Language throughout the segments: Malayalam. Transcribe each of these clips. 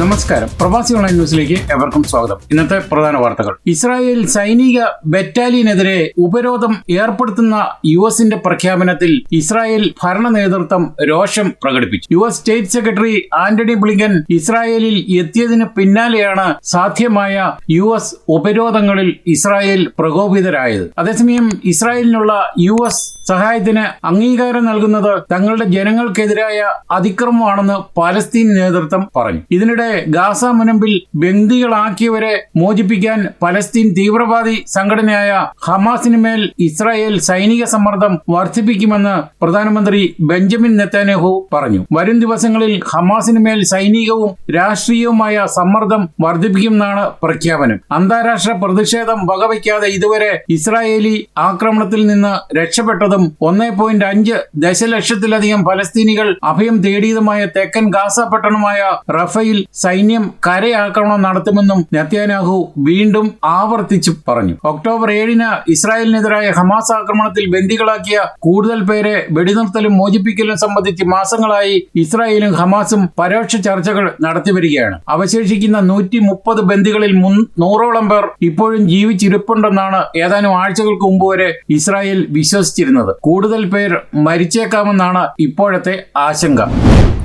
നമസ്കാരം. പ്രവാസി ഓൺലൈൻ ന്യൂസിലേക്ക് എവർക്കും സ്വാഗതം. ഇന്നത്തെ പ്രധാന വാർത്തകൾ. ഇസ്രായേൽ സൈനിക ബറ്റാലിയനെതിരെ ഉപരോധം ഏർപ്പെടുത്തുന്ന യു എസിന്റെ പ്രഖ്യാപനത്തിൽ ഇസ്രായേൽ ഭരണ നേതൃത്വം രോഷം പ്രകടിപ്പിച്ചു. U S state secretary Antony Blinken ഇസ്രായേലിൽ എത്തിയതിന് പിന്നാലെയാണ് സാധ്യമായ യു എസ് ഉപരോധങ്ങളിൽ ഇസ്രായേൽ പ്രകോപിതരായത്. അതേസമയം ഇസ്രായേലിനുള്ള യു എസ് സഹായത്തിന് അംഗീകാരം നൽകുന്നത് തങ്ങളുടെ ജനങ്ങൾക്കെതിരായ അതിക്രമമാണെന്ന് പാലസ്തീൻ നേതൃത്വം പറഞ്ഞു. ഇതിനിടെ ഗാസ മുനമ്പിൽ ബന്ദികളാക്കിയവരെ മോചിപ്പിക്കാൻ പലസ്തീൻ തീവ്രവാദി സംഘടനയായ ഹമാസിന് മേൽ ഇസ്രായേൽ സൈനിക സമ്മർദ്ദം വർദ്ധിപ്പിക്കുമെന്ന് പ്രധാനമന്ത്രി ബെഞ്ചമിൻ നെത്താനെഹു പറഞ്ഞു. വരും ദിവസങ്ങളിൽ ഹമാസിന് മേൽ സൈനികവും രാഷ്ട്രീയവുമായ സമ്മർദ്ദം വർദ്ധിപ്പിക്കുമെന്നാണ് പ്രഖ്യാപനം. അന്താരാഷ്ട്ര പ്രതിഷേധം വകവയ്ക്കാതെ ഇതുവരെ ഇസ്രായേലി ആക്രമണത്തിൽ നിന്ന് രക്ഷപ്പെട്ടതും ഒന്നേ പോയിന്റ് അഞ്ച് ദശലക്ഷത്തിലധികം ഫലസ്തീനികൾ അഭയം തേടിയതുമായ തെക്കൻ ഗാസ പട്ടണമായ റഫയിൽ സൈന്യം കരയാക്രമണം നടത്തുമെന്നും നെത്യാനാഹു വീണ്ടും ആവർത്തിച്ചു പറഞ്ഞു. ഒക്ടോബർ ഏഴിന് ഇസ്രായേലിനെതിരായ ഹമാസ് ആക്രമണത്തിൽ ബന്ദികളാക്കിയ കൂടുതൽ പേരെ വെടിനിർത്തലും മോചിപ്പിക്കലും സംബന്ധിച്ച് മാസങ്ങളായി ഇസ്രായേലും ഹമാസും പരോക്ഷ ചർച്ചകൾ നടത്തിവരികയാണ് അവശേഷിക്കുന്ന നൂറ്റി മുപ്പത് ബന്ദികളിൽ നൂറോളം പേർ ഇപ്പോഴും ജീവിച്ചിരിപ്പുണ്ടെന്നാണ് ഏതാനും ആഴ്ചകൾക്ക് മുമ്പ് വരെ ഇസ്രായേൽ വിശ്വസിച്ചിരുന്നത്. കൂടുതൽ പേർ മരിച്ചേക്കാമെന്നാണ് ഇപ്പോഴത്തെ ആശങ്ക.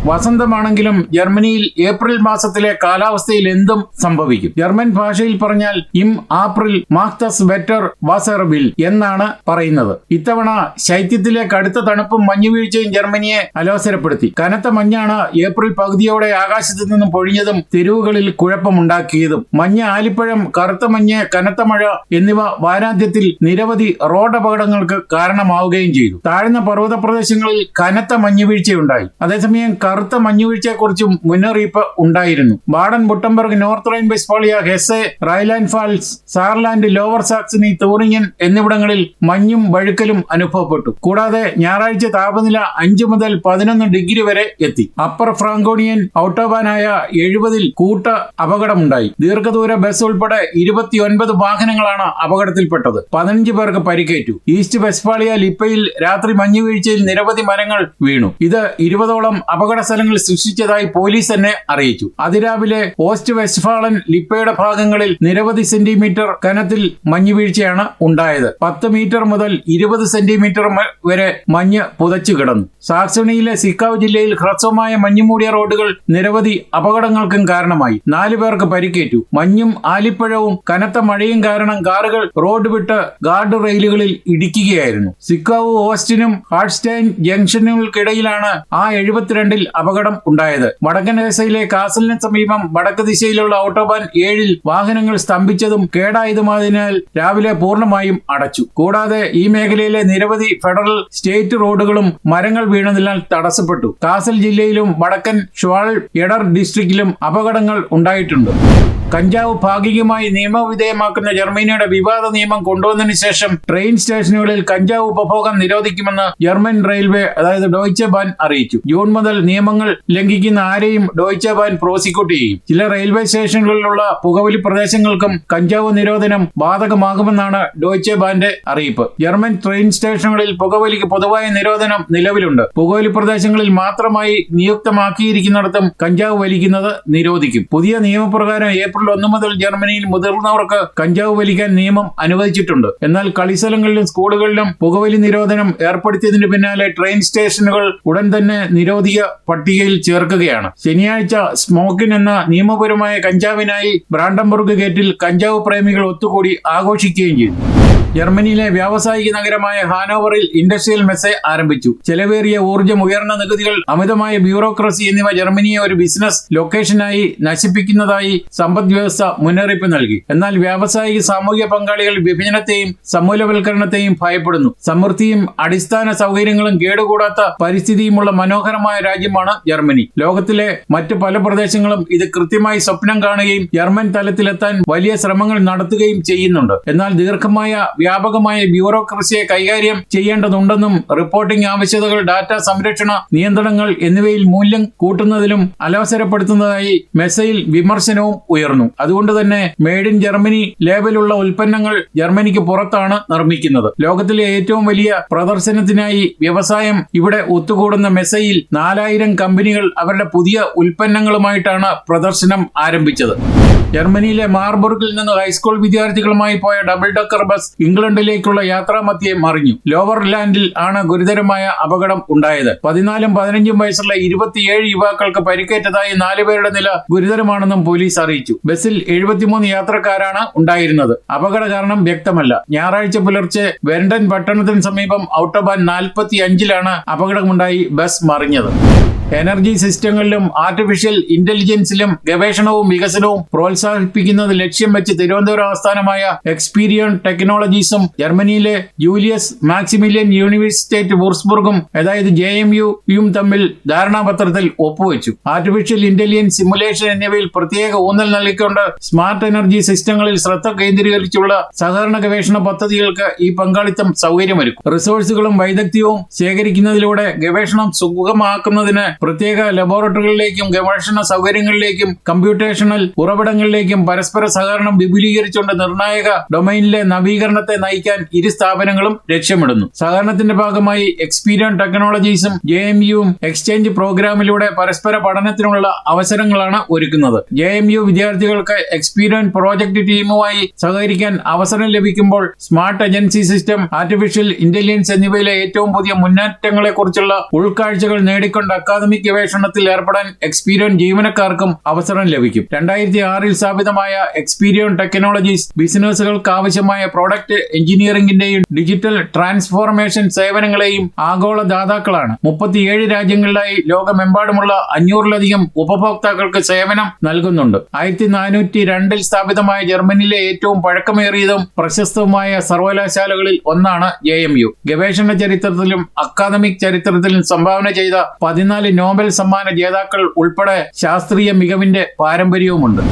വസന്തമാണെങ്കിലും ജർമ്മനിയിൽ ഏപ്രിൽ മാസത്തിലെ കാലാവസ്ഥയിൽ എന്തും സംഭവിക്കും. ജർമ്മൻ ഭാഷയിൽ പറഞ്ഞാൽ ഇം ആപ്രിൽ മാക്തസ് വെറ്റർ വാസർബിൽ എന്നാണ് പറയുന്നത്. ഇത്തവണ ശൈത്യത്തിലെ കടുത്ത തണുപ്പും മഞ്ഞുവീഴ്ചയും ജർമ്മനിയെ അലോസരപ്പെടുത്തി. കനത്ത മഞ്ഞാണ് ഏപ്രിൽ പകുതിയോടെ ആകാശത്ത് നിന്നും പൊഴിഞ്ഞതും തെരുവുകളിൽ കുഴപ്പമുണ്ടാക്കിയതും. മഞ്ഞ ആലിപ്പഴം കറുത്ത മഞ്ഞ് കനത്ത മഴ എന്നിവ വാരാന്ത്യത്തിൽ നിരവധി റോഡ് അപകടങ്ങൾക്ക് കാരണമാവുകയും ചെയ്തു. താഴ്ന്ന പർവത പ്രദേശങ്ങളിൽ കനത്ത മഞ്ഞുവീഴ്ചയുണ്ടായി. അതേസമയം കറുത്ത മഞ്ഞുവീഴ്ചയെക്കുറിച്ചും മുന്നറിയിപ്പ് ഉണ്ടായിരുന്നു. Baden Wurttemberg North Rhine Westphalia Hesse Rhineland Pfalz Saarland Lower Saxony Thuringen എന്നിവിടങ്ങളിൽ മഞ്ഞും വഴുക്കലും അനുഭവപ്പെട്ടു. കൂടാതെ ഞായറാഴ്ച താപനില അഞ്ച് മുതൽ പതിനൊന്ന് ഡിഗ്രി വരെ എത്തി. അപ്പർ ഫ്രാങ്കോണിയൻ ഔട്ടോബാനായ എഴുപതിൽ കൂട്ട അപകടമുണ്ടായി. ദീർഘദൂര ബസ് ഉൾപ്പെടെ ഇരുപത്തിയൊൻപത് വാഹനങ്ങളാണ് അപകടത്തിൽപ്പെട്ടത്. പതിനഞ്ച് പേർക്ക് പരിക്കേറ്റു. ഈസ്റ്റ് വെസ്റ്റ്ഫാളിയ ലിപ്പയിൽ രാത്രി മഞ്ഞുവീഴ്ചയിൽ നിരവധി മരങ്ങൾ വീണു. ഇത് ഇരുപതോളം അപകട സ്ഥലങ്ങൾ സൃഷ്ടിച്ചതായി പോലീസ് തന്നെ അറിയിച്ചു. അതിരാവിലെ ഓസ്റ്റ് വെസ്റ്റ്ഫാളൻ ലിപ്പയുടെ ഭാഗങ്ങളിൽ നിരവധി സെന്റിമീറ്റർ കനത്തിൽ മഞ്ഞുവീഴ്ചയാണ് ഉണ്ടായത്. പത്ത് മീറ്റർ മുതൽ ഇരുപത് സെന്റിമീറ്റർ വരെ മഞ്ഞ് പുതച്ചു കിടന്നു. സാക്സണിയിലെ സിക്കാവ് ജില്ലയിൽ ഹ്രസ്വമായ മഞ്ഞുമൂടിയ റോഡുകൾ നിരവധി അപകടങ്ങൾക്കും കാരണമായി. നാലു പേർക്ക് പരിക്കേറ്റു. മഞ്ഞും ആലിപ്പഴവും കനത്ത മഴയും കാരണം കാറുകൾ റോഡ് വിട്ട് ഗാർഡ് റെയിലുകളിൽ ഇടിക്കുകയായിരുന്നു. സിക്കാവ് ഓസ്റ്റിനും ഹാർട്ട്സ്റ്റൈൻ ജംഗ്ഷനുകൾക്കിടയിലാണ് ആ എഴുപത്തിരണ്ടിൽ അപകടം ഉണ്ടായത്. വടക്കൻ ഗസയിലെ കാസലിന് സമീപം വടക്ക് ദിശയിലുള്ള ഓട്ടോബാൻ ഏഴിൽ വാഹനങ്ങൾ സ്തംഭിച്ചതും കേടായതുമായതിനാൽ രാവിലെ പൂർണമായും അടച്ചു. കൂടാതെ ഈ മേഖലയിലെ നിരവധി ഫെഡറൽ സ്റ്റേറ്റ് റോഡുകളും മരങ്ങൾ വീണതിനാൽ തടസ്സപ്പെട്ടു. കാസൽ ജില്ലയിലും വടക്കൻ ഷ്വാൾ എഡർ ഡിസ്ട്രിക്റ്റിലും അപകടങ്ങൾ ഉണ്ടായിട്ടുണ്ട്. കഞ്ചാവ് ഭാഗികമായി നിയമവിധേയമാക്കുന്ന ജർമ്മനിയുടെ വിവാദ നിയമം കൊണ്ടുവന്നതിന് ശേഷം ട്രെയിൻ സ്റ്റേഷനുകളിൽ കഞ്ചാവ് ഉപഭോഗം നിരോധിക്കുമെന്ന് ജർമ്മൻ റെയിൽവേ അതായത് ഡോയ്ച്ചെ ബാൻ അറിയിച്ചു. ജൂൺ മുതൽ നിയമങ്ങൾ ലംഘിക്കുന്ന ആരെയും ഡോയ്ച്ചെ ബാൻ പ്രോസിക്യൂട്ട് ചെയ്യും. ചില റെയിൽവേ സ്റ്റേഷനുകളിലുള്ള പുകവലി പ്രദേശങ്ങൾക്കും കഞ്ചാവ് നിരോധനം ബാധകമാകുമെന്നാണ് ഡോയ്ച്ചെ ബാന്റെ അറിയിപ്പ്. ജർമ്മൻ ട്രെയിൻ സ്റ്റേഷനുകളിൽ പുകവലിക്ക് പൊതുവായ നിരോധനം നിലവിലുണ്ട്. പുകവലി പ്രദേശങ്ങളിൽ മാത്രമായി നിയുക്തമാക്കിയിരിക്കുന്നിടത്തും കഞ്ചാവ് വലിക്കുന്നത് നിരോധിക്കും. പുതിയ നിയമപ്രകാരം ഏപ്രിൽ ഒന്ന് മുതൽ ജർമ്മനിയിൽ മുതിർന്നവർക്ക് കഞ്ചാവ് വലിക്കാൻ നിയമം അനുവദിച്ചിട്ടുണ്ട്. എന്നാൽ കളിസ്ഥലങ്ങളിലും സ്കൂളുകളിലും പുകവലി നിരോധനം ഏർപ്പെടുത്തിയതിന് പിന്നാലെ ട്രെയിൻ സ്റ്റേഷനുകൾ ഉടൻ തന്നെ നിരോധിക പട്ടികയിൽ ചേർക്കുകയാണ്. ശനിയാഴ്ച സ്മോക്കിൻ എന്ന നിയമപരമായ കഞ്ചാവിനായി ബ്രാൻഡംബർഗ് ഗേറ്റിൽ കഞ്ചാവ് പ്രേമികൾ ഒത്തുകൂടി ആഘോഷിക്കുകയും ചെയ്തു. ജർമ്മനിയിലെ വ്യാവസായിക നഗരമായ ഹാനോവറിൽ ഇൻഡസ്ട്രിയൽ മെസ്സെ ആരംഭിച്ചു. ചെലവേറിയ ഊർജം ഉയർന്ന നികുതികൾ അമിതമായ ബ്യൂറോക്രസി എന്നിവ ജർമ്മനിയെ ഒരു ബിസിനസ് ലൊക്കേഷനായി നശിപ്പിക്കുന്നതായി സമ്പദ് വ്യവസ്ഥ മുന്നറിയിപ്പ് നൽകി. എന്നാൽ വ്യാവസായിക സാമൂഹിക പങ്കാളികൾ വിഭജനത്തെയും സമൂലവൽക്കരണത്തെയും ഭയപ്പെടുന്നു. സമൃദ്ധിയും അടിസ്ഥാന സൗകര്യങ്ങളും കേടുകൂടാത്ത പരിസ്ഥിതിയുമുള്ള മനോഹരമായ രാജ്യമാണ് ജർമ്മനി. ലോകത്തിലെ മറ്റ് പല പ്രദേശങ്ങളും ഇത് കൃത്യമായി സ്വപ്നം കാണുകയും ജർമ്മൻ തലത്തിലെത്താൻ വലിയ ശ്രമങ്ങൾ നടത്തുകയും ചെയ്യുന്നുണ്ട്. എന്നാൽ ദീർഘമായ വ്യാപകമായ ബ്യൂറോക്രസിയെ കൈകാര്യം ചെയ്യേണ്ടതുണ്ടെന്നും റിപ്പോർട്ടിംഗ് ആവശ്യകതകൾ ഡാറ്റ സംരക്ഷണ നിയന്ത്രണങ്ങൾ എന്നിവയിൽ മൂല്യം കൂട്ടുന്നതിലും അലവസരപ്പെടുത്തുന്നതായി മെസ്സയിൽ വിമർശനവും ഉയർന്നു. അതുകൊണ്ട് തന്നെ മെയ്ഡ് ഇൻ ജർമ്മനി ലേബലുള്ള ഉൽപ്പന്നങ്ങൾ ജർമ്മനിക്ക് പുറത്താണ് നിർമ്മിക്കുന്നത്. ലോകത്തിലെ ഏറ്റവും വലിയ പ്രദർശനത്തിനായി വ്യവസായം ഇവിടെ ഒത്തുകൂടുന്ന മെസ്സയിൽ നാലായിരം കമ്പനികൾ അവരുടെ പുതിയ ഉൽപ്പന്നങ്ങളുമായിട്ടാണ് പ്രദർശനം ആരംഭിച്ചത്. ജർമ്മനിയിലെ മാർബുർഗിൽ നിന്ന് ഹൈസ്കൂൾ വിദ്യാർത്ഥികളുമായി പോയ ഡബിൾ ഡക്കർ ബസ് ഇംഗ്ലണ്ടിലേക്കുള്ള യാത്രാമധ്യേ മറിഞ്ഞു. ലോവർ ലാൻഡിൽ ആണ് ഗുരുതരമായ അപകടം ഉണ്ടായത്. പതിനാലും പതിനഞ്ചും വയസ്സുള്ള ഇരുപത്തിയേഴ് യുവാക്കൾക്ക് പരിക്കേറ്റതായി നാലുപേരുടെ നില ഗുരുതരമാണെന്നും പോലീസ് അറിയിച്ചു. ബസ്സിൽ എഴുപത്തിമൂന്ന് യാത്രക്കാരാണ് ഉണ്ടായിരുന്നത്. അപകട കാരണം വ്യക്തമല്ല. ഞായറാഴ്ച പുലർച്ചെ വെരണ്ടൻ പട്ടണത്തിന് സമീപം ഔട്ടോബാൻ നാൽപ്പത്തി അഞ്ചിലാണ് അപകടമുണ്ടായി ബസ് മറിഞ്ഞത്. എനർജി സിസ്റ്റങ്ങളിലും ആർട്ടിഫിഷ്യൽ ഇന്റലിജൻസിലും ഗവേഷണവും വികസനവും പ്രോത്സാഹിപ്പിക്കുന്നത് ലക്ഷ്യം വെച്ച് തിരുവനന്തപുരം ആസ്ഥാനമായ എക്സ്പീരിയൻ ടെക്നോളജീസും ജർമ്മനിയിലെ ജൂലിയസ് മാക്സിമിലിയൻ യൂണിവേഴ്സിറ്റേറ്റ് വൂർസ്ബുർഗും അതായത് ജെ എം യുയും തമ്മിൽ ധാരണാപത്രത്തിൽ ഒപ്പുവെച്ചു. ആർട്ടിഫിഷ്യൽ ഇന്റലിജൻസ് സിമുലേഷൻ എന്നിവയിൽ പ്രത്യേക ഊന്നൽ നൽകിക്കൊണ്ട് സ്മാർട്ട് എനർജി സിസ്റ്റങ്ങളിൽ ശ്രദ്ധ കേന്ദ്രീകരിച്ചുള്ള സഹകരണ ഗവേഷണ പദ്ധതികൾക്ക് ഈ പങ്കാളിത്തം സൗകര്യമൊരുക്കും. റിസോഴ്സുകളും വൈദഗ്ധ്യവും ശേഖരിക്കുന്നതിലൂടെ ഗവേഷണം സുഗമമാക്കുന്നതിന് പ്രത്യേക ലബോറട്ടറികളിലേക്കും ഗവേഷണ സൗകര്യങ്ങളിലേക്കും കമ്പ്യൂട്ടേഷണൽ ഉറവിടങ്ങളിലേക്കും പരസ്പര സഹകരണം വിപുലീകരിച്ചുകൊണ്ട് നിർണായക ഡൊമൈനിലെ നവീകരണത്തെ നയിക്കാൻ ഇരു സ്ഥാപനങ്ങളും ലക്ഷ്യമിടുന്നു. സഹകരണത്തിന്റെ ഭാഗമായി എക്സ്പീരിയൻ ടെക്നോളജീസും ജെ എം യുവും എക്സ്ചേഞ്ച് പ്രോഗ്രാമിലൂടെ പരസ്പര പഠനത്തിനുള്ള അവസരങ്ങളാണ് ഒരുക്കുന്നത്. ജെ എം യു വിദ്യാർത്ഥികൾക്ക് എക്സ്പീരിയൻ പ്രോജക്ട് ടീമുമായി സഹകരിക്കാൻ അവസരം ലഭിക്കുമ്പോൾ smart agency system artificial intelligence എന്നിവയിലെ ഏറ്റവും പുതിയ മുന്നേറ്റങ്ങളെക്കുറിച്ചുള്ള ഉൾക്കാഴ്ചകൾ നേടിക്കൊണ്ട് അക്കാദമിക് ഗവേഷണത്തിൽ ഏർപ്പെടാൻ എക്സ്പീരിയൻ ജീവനക്കാർക്കും അവസരം ലഭിക്കും. രണ്ടായിരത്തി ആറിൽ സ്ഥാപിതമായ എക്സ്പീരിയൻ ടെക്നോളജീസ് ബിസിനസ്സുകൾക്ക് ആവശ്യമായ പ്രോഡക്റ്റ് എഞ്ചിനീയറിംഗിന്റെയും ഡിജിറ്റൽ ട്രാൻസ്ഫോർമേഷൻ സേവനങ്ങളെയും ആഗോള ദാതാക്കളാണ് മുപ്പത്തിയേഴ് രാജ്യങ്ങളിലായി ലോകമെമ്പാടുമുള്ള അഞ്ഞൂറിലധികം ഉപഭോക്താക്കൾക്ക് സേവനം നൽകുന്നുണ്ട്. ആയിരത്തി നാനൂറ്റി രണ്ടിൽ സ്ഥാപിതമായ ജർമ്മനിയിലെ ഏറ്റവും പഴക്കമേറിയതും പ്രശസ്തവുമായ സർവകലാശാലകളിൽ ഒന്നാണ് ജെ എം യു ഗവേഷണ ചരിത്രത്തിലും അക്കാദമിക് ചരിത്രത്തിലും സംഭാവന ചെയ്ത പതിനാല് നോബൽ സമ്മാന ജേതാക്കൾ ഉൾപ്പെടെ ശാസ്ത്രീയ മികവിന്റെ പാരമ്പര്യവുമുണ്ട്.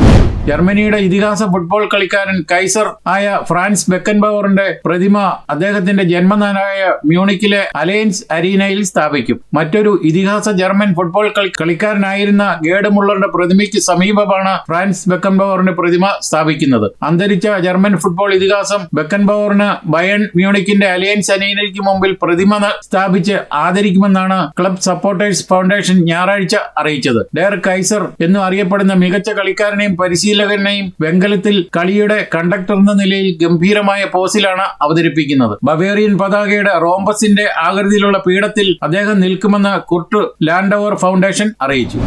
ജർമ്മനിയുടെ ഇതിഹാസ ഫുട്ബോൾ കളിക്കാരൻ കൈസർ ആയ ഫ്രാൻസ് ബെക്കൻബവറിന്റെ പ്രതിമ അദ്ദേഹത്തിന്റെ ജന്മനാടായ മ്യൂണിക്കിലെ അലയൻസ് അരീനയിൽ സ്ഥാപിക്കും. മറ്റൊരു ഇതിഹാസ ജർമ്മൻ ഫുട്ബോൾ കളിക്കാരനായിരുന്ന ഗേഡമുള്ളറുടെ പ്രതിമയ്ക്ക് സമീപമാണ് ഫ്രാൻസ് ബെക്കൻബവറിന്റെ പ്രതിമ സ്ഥാപിക്കുന്നത്. അന്തരിച്ച ജർമ്മൻ ഫുട്ബോൾ ഇതിഹാസം ബെക്കൻബവറിന് ബയൺ മ്യൂണിക്കിന്റെ അലയൻസ് അരീനയ്ക്ക് മുമ്പിൽ പ്രതിമ സ്ഥാപിച്ച് ആദരിക്കുമെന്നാണ് ക്ലബ് സപ്പോർട്ടേഴ്സ് ഫൗണ്ടേഷൻ ഞായറാഴ്ച അറിയിച്ചത്. ഡെയർ കൈസർ എന്നും അറിയപ്പെടുന്ന മികച്ച കളിക്കാരനെയും പരിശീലകനെയും വെങ്കലത്തിൽ കളിയുടെ കണ്ടക്ടർ എന്ന നിലയിൽ ഗംഭീരമായ പോസിലാണ് അവതരിപ്പിക്കുന്നത്. ബവേറിയൻ പതാകയുടെ റോംബസിന്റെ ആകൃതിയിലുള്ള പീഠത്തിൽ അദ്ദേഹം നിൽക്കുമെന്ന് കുർട്ട് ലാൻഡോവർ ഫൗണ്ടേഷൻ അറിയിച്ചു.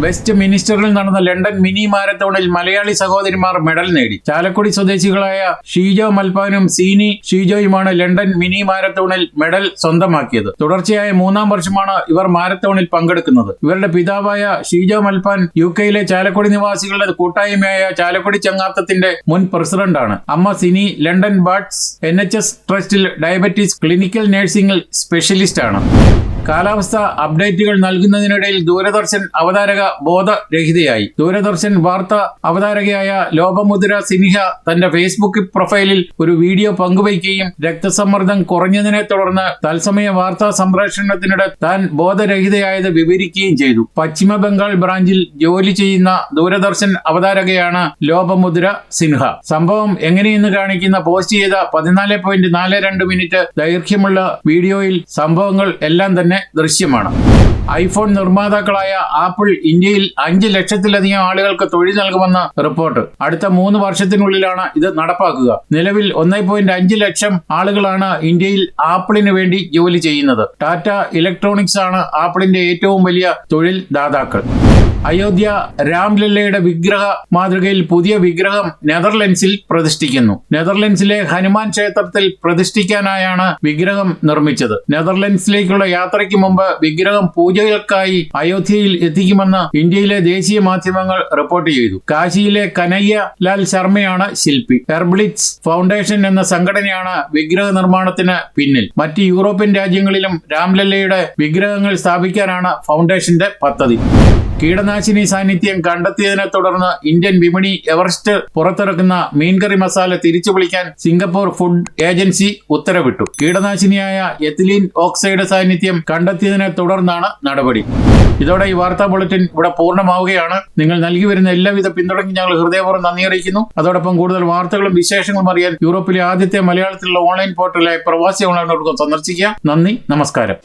വെസ്റ്റ് മിനിസ്റ്ററിൽ നടന്ന ലണ്ടൻ മിനി മാരത്തോണിൽ മലയാളി സഹോദരിമാർ മെഡൽ നേടി. ചാലക്കുടി സ്വദേശികളായ ഷീജോ മൽപ്പാനും സീനി ഷീജോയുമാണ് ലണ്ടൻ മിനി മാരത്തോണിൽ മെഡൽ സ്വന്തമാക്കിയത്. തുടർച്ചയായ മൂന്നാം വർഷമാണ് ഇവർ മാരത്തോണിൽ പങ്കെടുക്കുന്നത്. ഇവരുടെ പിതാവായ ഷീജോ മൽപ്പാൻ യു കെയിലെ ചാലക്കുടി നിവാസികളുടെ കൂട്ടായ്മയായ ചാലക്കുടി ചങ്ങാത്തത്തിന്റെ മുൻ പ്രസിഡന്റാണ് അമ്മ Sini London Barts N H S ട്രസ്റ്റിൽ diabetes clinical നഴ്സിംഗിൽ സ്പെഷ്യലിസ്റ്റ് ആണ്. കാലാവസ്ഥ അപ്ഡേറ്റുകൾ നൽകുന്നതിനിടയിൽ ദൂരദർശൻ അവതാരക ബോധരഹിതയായി. ദൂരദർശൻ വാർത്ത അവതാരകയായ ലോപമുദ്ര സിൻഹ തന്റെ ഫേസ്ബുക്ക് പ്രൊഫൈലിൽ ഒരു വീഡിയോ പങ്കുവയ്ക്കുകയും രക്തസമ്മർദ്ദം കുറഞ്ഞതിനെ തുടർന്ന് തത്സമയ വാർത്താ സംപ്രേഷണത്തിനിടെ താൻ ബോധരഹിതയായത് വിവരിക്കുകയും ചെയ്തു. പശ്ചിമ ബംഗാൾ ബ്രാഞ്ചിൽ ജോലി ചെയ്യുന്ന ദൂരദർശൻ അവതാരകയാണ് ലോപമുദ്ര സിൻഹ. സംഭവം എങ്ങനെയെന്ന് കാണിക്കുന്ന പോസ്റ്റ് ചെയ്ത പതിനാല് മിനിറ്റ് ദൈർഘ്യമുള്ള വീഡിയോയിൽ സംഭവങ്ങൾ എല്ലാം തന്നെ ദൃശ്യമാണ്. ഐഫോൺ നിർമ്മാതാക്കളായ ആപ്പിൾ ഇന്ത്യയിൽ അഞ്ച് ലക്ഷത്തിലധികം ആളുകൾക്ക് തൊഴിൽ നൽകുമെന്ന റിപ്പോർട്ട്. അടുത്ത മൂന്ന് വർഷത്തിനുള്ളിലാണ് ഇത് നടപ്പാക്കുക. നിലവിൽ ഒന്നേ പോയിന്റ് അഞ്ച് ലക്ഷം ആളുകളാണ് ഇന്ത്യയിൽ ആപ്പിളിന് വേണ്ടി ജോലി ചെയ്യുന്നത്. ടാറ്റ ഇലക്ട്രോണിക്സ് ആണ് ആപ്പിളിന്റെ ഏറ്റവും വലിയ തൊഴിൽ ദാതാക്കൾ. അയോധ്യ രാംലല്ലയുടെ വിഗ്രഹ മാതൃകയിൽ പുതിയ വിഗ്രഹം നെതർലൻഡ്സിൽ പ്രതിഷ്ഠിക്കുന്നു. നെതർലൻഡ്സിലെ ഹനുമാൻ ക്ഷേത്രത്തിൽ പ്രതിഷ്ഠിക്കാനായാണ് വിഗ്രഹം നിർമ്മിച്ചത്. നെതർലൻഡ്സിലേക്കുള്ള യാത്രയ്ക്ക് മുമ്പ് വിഗ്രഹം പൂജകൾക്കായി അയോധ്യയിൽ എത്തിക്കുമെന്ന് ഇന്ത്യയിലെ ദേശീയ മാധ്യമങ്ങൾ റിപ്പോർട്ട് ചെയ്തു. കാശിയിലെ കനയ്യ ലാൽ ശർമ്മയാണ് ശില്പി. ഹെർബ്ലിറ്റ്സ് ഫൗണ്ടേഷൻ എന്ന സംഘടനയാണ് വിഗ്രഹ നിർമ്മാണത്തിന് പിന്നിൽ. മറ്റ് യൂറോപ്യൻ രാജ്യങ്ങളിലും രാംലല്ലയുടെ വിഗ്രഹങ്ങൾ സ്ഥാപിക്കാനാണ് ഫൗണ്ടേഷന്റെ പദ്ധതി. കീടനാശിനി സാന്നിധ്യം കണ്ടെത്തിയതിനെ തുടർന്ന് ഇന്ത്യൻ വിപണി എവറസ്റ്റ് പുറത്തിറക്കുന്ന മീൻകറി മസാല തിരിച്ചു വിളിക്കാൻ സിംഗപ്പൂർ ഫുഡ് ഏജൻസി ഉത്തരവിട്ടു. കീടനാശിനിയായ എത്തിലീൻ ഓക്സൈഡ് സാന്നിധ്യം കണ്ടെത്തിയതിനെ തുടർന്നാണ് നടപടി. ഇതോടെ ഈ വാർത്താ ബുള്ളറ്റിൻ ഇവിടെ പൂർണമാവുകയാണ്. നിങ്ങൾ നൽകി വരുന്ന എല്ലാവിധ പിന്തുണയ്ക്കും ഞങ്ങൾ ഹൃദയപൂർവം നന്ദി അറിയിക്കുന്നു. അതോടൊപ്പം കൂടുതൽ വാർത്തകളും വിശേഷങ്ങളും അറിയാൻ യൂറോപ്പിലെ ആദ്യത്തെ മലയാളത്തിലുള്ള ഓൺലൈൻ പോർട്ടലായ പ്രവാസി ഓൺലൈൻ സന്ദർശിക്കുക. നന്ദി നമസ്കാരം.